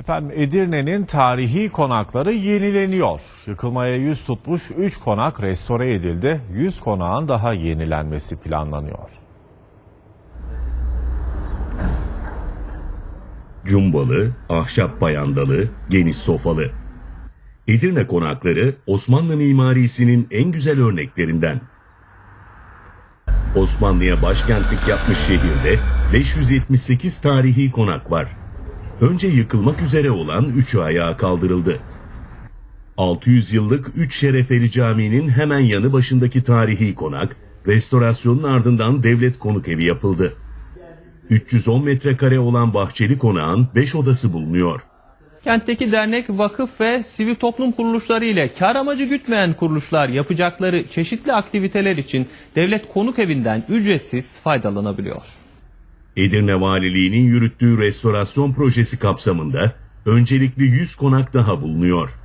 Efendim Edirne'nin tarihi konakları yenileniyor. Yıkılmaya yüz tutmuş 3 konak restore edildi. 100 konağın daha yenilenmesi planlanıyor. Cumbalı, ahşap bayandalı, geniş sofalı. Edirne konakları Osmanlı mimarisinin en güzel örneklerinden. Osmanlı'ya başkentlik yapmış şehirde 578 tarihi konak var. Önce yıkılmak üzere olan üçü ayağa kaldırıldı. 600 yıllık Üç Şerefeli Camii'nin hemen yanı başındaki tarihi konak, restorasyonun ardından devlet konuk evi yapıldı. 310 metrekare olan bahçeli konağın 5 odası bulunuyor. Kentteki dernek, vakıf ve sivil toplum kuruluşları ile kar amacı gütmeyen kuruluşlar yapacakları çeşitli aktiviteler için devlet konuk evinden ücretsiz faydalanabiliyor. Edirne Valiliği'nin yürüttüğü restorasyon projesi kapsamında öncelikli 100 konak daha bulunuyor.